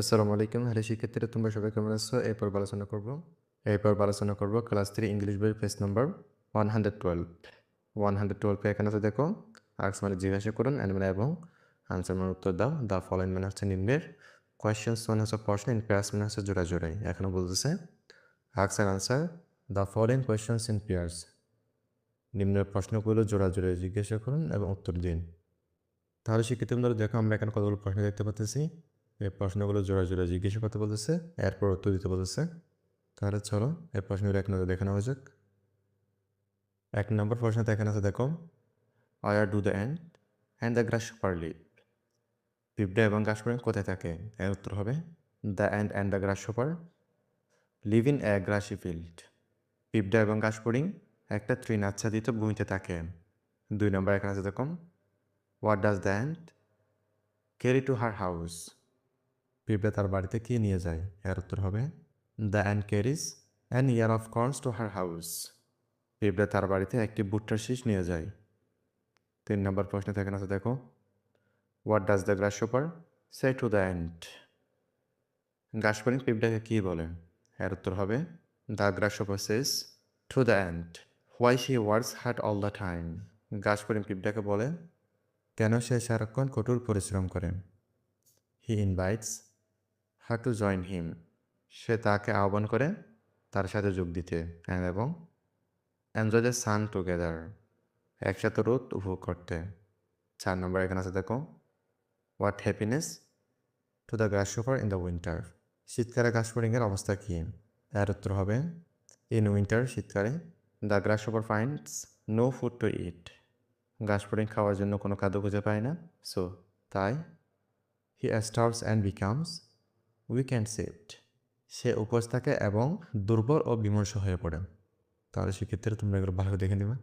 আসসালামু আলাইকুম। হ্যালো, শিক্ষার্থীরা, তোমরা সবাই কেমন আছো? এরপর আলোচনা করব। এরপর আলোচনা করব ক্লাস থ্রি ইংলিশ বই page number one hundred twelve one hundred টুয়েলভে এখানে আছে, দেখো, আর্টস মানে জিজ্ঞাসা করুন অ্যান্ড মানে এবং আনসার মানে উত্তর দাও। দ্য ফলোইং মানে হচ্ছে নিম্নের। কোয়েশ্চেন্স মানে হচ্ছে প্রশ্ন ইন পেয়ার্স মানে হচ্ছে জোড়া জোড়াই। এখনও বলতেছে, arts answer the following questions in pairs নিম্নের প্রশ্নগুলো জোড়া জোড়াই জিজ্ঞাসা করুন এবং উত্তর দিন। তাহলে শিক্ষিত দেখো, আমরা এখানে কতগুলো প্রশ্ন দেখতে পাচ্ছি। এই প্রশ্নগুলো জোড়া জোড়া জিজ্ঞাসা করতে বলতেছে, এরপর উত্তর দিতে বলতেছে। তাহলে চলো এই প্রশ্নগুলো এক নজর দেখে নেওয়া যাক। এক নম্বর প্রশ্নতে এখানে আছে, দেখো। Where do the ant and the grasshopper পিঁপড়া এবং ঘাসপড়িং কোথায় থাকে? এর উত্তর হবে the ant and the grasshopper live in a grassy field পিঁপড়া এবং ঘাসপড়িং একটা তৃণ আচ্ছাদিত ভূমিতে থাকে। দুই নম্বর এখানে আছে, দেখো। What does the ant carry to her house পিঁপড়ে তার বাড়িতে কি নিয়ে যায়? এর উত্তর হবে the ant carries an ear of corns to her house পিঁপড়ে তার বাড়িতে একটি ভুট্টার শীষ নিয়ে যায়। তিন নম্বর প্রশ্ন থেকে আছে দেখো। What does the grasshopper say to the ant গাছপালিং পিঁপড়াকে কী বলে? এর উত্তর হবে the grasshopper says to the ant why she works hard all the time গাছপালিং পিঁপড়াকে বলে, কেন সে সারাক্ষণ কঠোর পরিশ্রম করে? He invites her to join him সে তাকে আহ্বান করে, তার সাথে যোগ দিতে। and এবং এনজয় দ্য সান টুগেদার একসাথে রোদ উপভোগ করতে। চার নম্বর এখানে আছে, দেখো what happens to the grasshopper in the winter শীতকালে ঘাস ফড়িংয়ের অবস্থা কী? এর উত্তর হবে ইন উইন্টার শীতকালে the grasshopper finds no food to eat ঘাস ফড়িং খাওয়ার জন্য কোনো খাদ্য খুঁজে পায় না। সো তাই he starves and becomes weak and sad সে উপোস থাকে এবং দুর্বল ও বিমর্ষ হয়ে পড়ে। তাহলে সেক্ষেত্রে তোমরা এগুলো ভালো দেখে নিবা।